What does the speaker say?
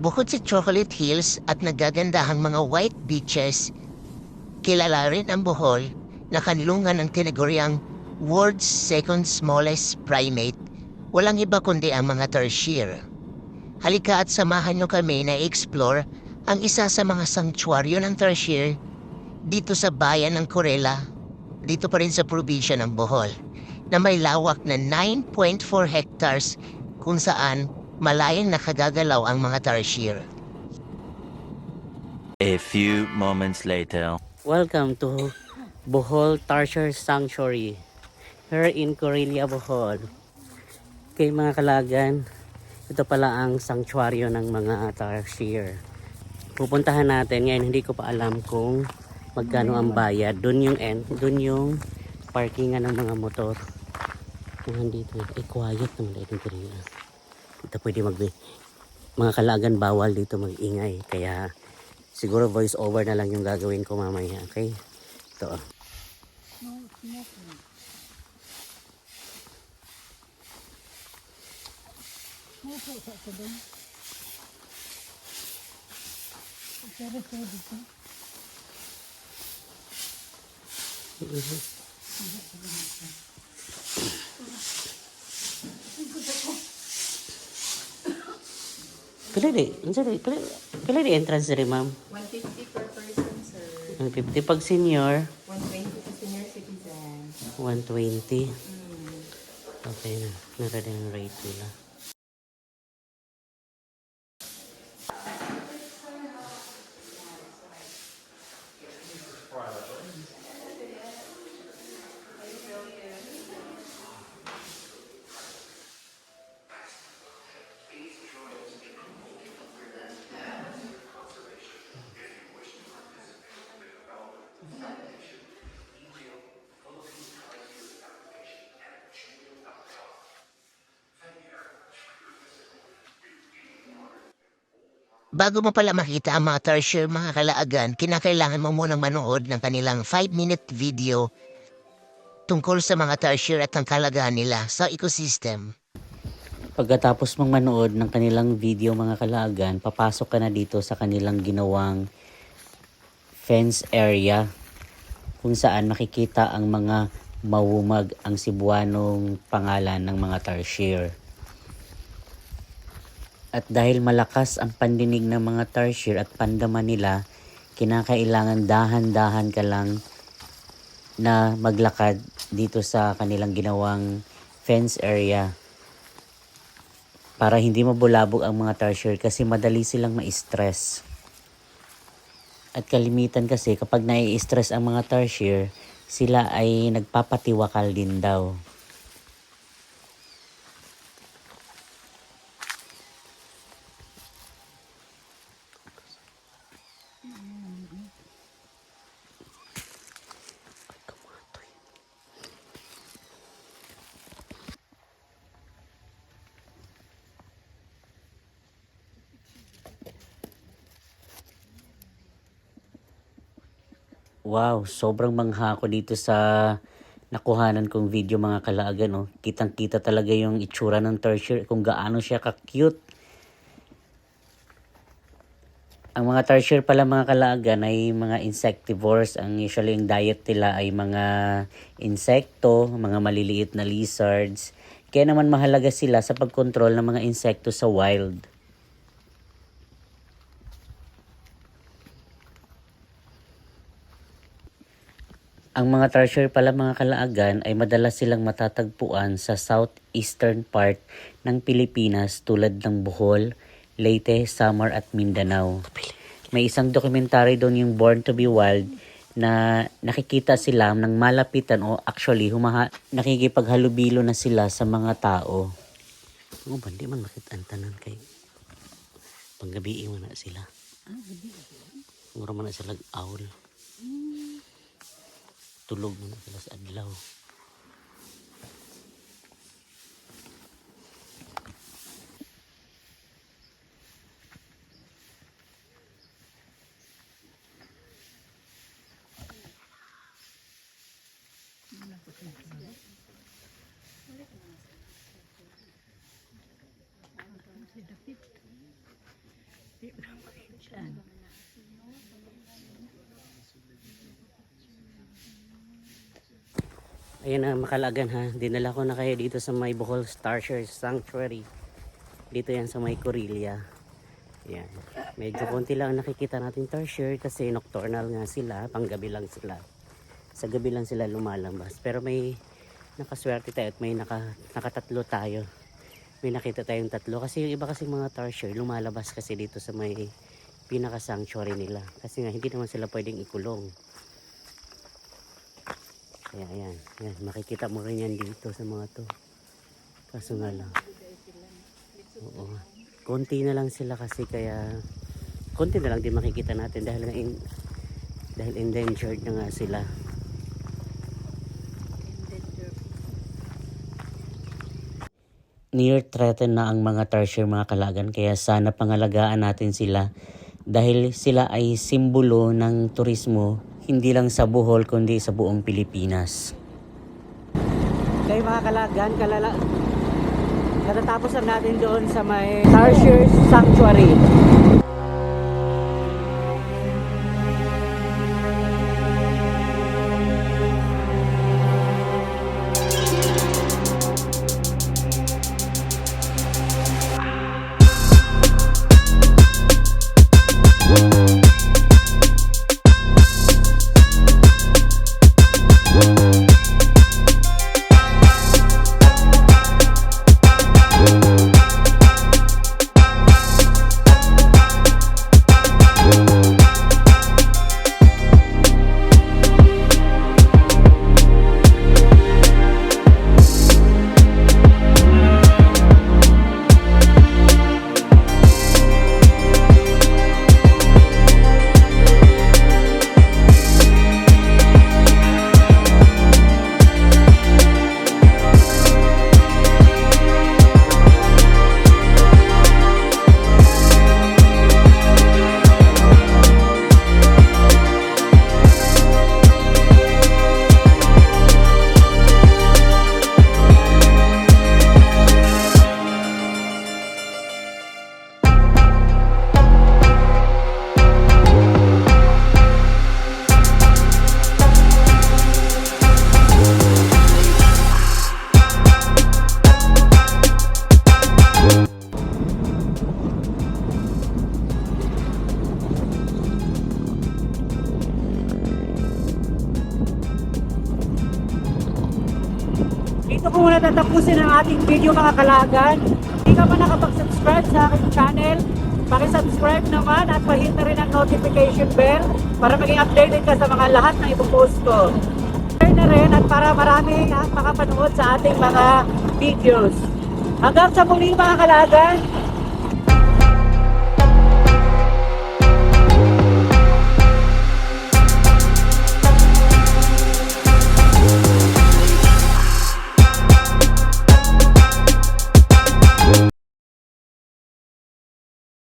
Bukod sa Chocolate Hills at nagagandahang mga white beaches, kilala rin ang Bohol na kanlungan ng tinaguriang world's second smallest primate. Walang iba kundi ang mga tarsier. Halika at samahan nyo kami na explore ang isa sa mga sanctuaryo ng tarsier dito sa bayan ng Corella, dito pa rin sa probinsya ng Bohol, na may lawak na 9.4 hectares kung saan malayang nakagagalaw ang mga tarsier. A few moments later. Welcome to Bohol Tarsier Sanctuary here in Corelia, Bohol. Kay mga kalagan, ito pala ang sanctuaryo ng mga tarsier. Pupuntahan natin ngayon, hindi ko pa alam kung magkano ang bayad. Doon yung end, doon yung parkingan ng mga motor. Kung nandito, eh quiet naman dito Dito pwede mag mga kalagan bawal dito mag-ingay. Kaya siguro voice over na lang yung gagawin ko mamaya. Okay? Ito. oh. Pila di? Unsa di? Pila, pila di entrance diri, ma'am? 150 per person, sir. 150 pag senior, 120 to senior citizen. 120. Okay na. Nara din rate nila. Bago mo pala makita ang mga tarsier mga kalaagan, kinakailangan mo munang manood ng kanilang 5-minute video tungkol sa mga tarsier at ang kalagahan nila sa ecosystem. Pagkatapos mong manood ng kanilang video mga kalagan, papasok ka na dito sa kanilang ginawang fence area kung saan makikita ang mga mawumag ang Cebuanong pangalan ng mga tarsier. At dahil malakas ang pandinig ng mga tarsier at pandaman nila, kinakailangan dahan-dahan ka lang na maglakad dito sa kanilang ginawang fence area para hindi mabulabog ang mga tarsier kasi madali silang ma-stress. At kalimitan kasi kapag nai-stress ang mga tarsier, sila ay nagpapatiwakal din daw. Wow, sobrang mangha ako dito sa nakuhanan kong video mga kalaagan. No? Kitang-kita talaga yung itsura ng tertiary kung gaano siya ka-cute. Ang mga tertiary pala mga kalaagan ay mga insectivores. Ang usually yung diet nila ay mga insekto, mga maliliit na lizards. Kaya naman mahalaga sila sa pagkontrol ng mga insekto sa wild. Ang mga treasure pala mga kalaagan ay madalas silang matatagpuan sa southeastern part ng Pilipinas tulad ng Bohol, Leyte, Samar at Mindanao. May isang dokumentary doon yung Born to be Wild na nakikita sila ng malapitan o actually humaha, nakikipaghalubilo na sila sa mga tao. Oh, bandi man makita ang tanan kay panggabi mo na sila. Mura man na sila owl tulog na sila sa adlaw. Yeah. Ayan na makalagan ha. Dinala ko na kayo dito sa may Bohol Starshare Sanctuary. Dito yan sa may Corillia. Yan. Medyo konti lang nakikita natin tarsier kasi nocturnal nga sila. Panggabi lang sila. Sa gabi lang sila lumalabas. Pero may nakaswerte tayo at may naka, nakatatlo tayo. May nakita tayong tatlo. Kasi yung iba kasi mga tarsier lumalabas kasi dito sa may pinaka-sanctuary nila. Kasi nga hindi naman sila pwedeng ikulong. Kaya ayan, ayan, makikita mo rin yan dito sa mga to. Kaso nga lang. Oo. Konti na lang sila kasi kaya konti na lang din makikita natin dahil nga in, dahil endangered na nga sila. Near threatened na ang mga tertiary mga kalagan kaya sana pangalagaan natin sila dahil sila ay simbolo ng turismo hindi lang sa Bohol kundi sa buong Pilipinas. Kaya mga kalagan, kalala, katatapos lang natin doon sa may Tarsier Sanctuary. Dito ko muna tatapusin ang ating video mga kalagan. Hindi ka pa nakapag-subscribe sa aking channel, pakisubscribe naman at pahit na rin ang notification bell para maging updated ka sa mga lahat na ipopost ko. Share na rin at para marami ang makapanood sa ating mga videos. Hanggang sa muli mga kalagan,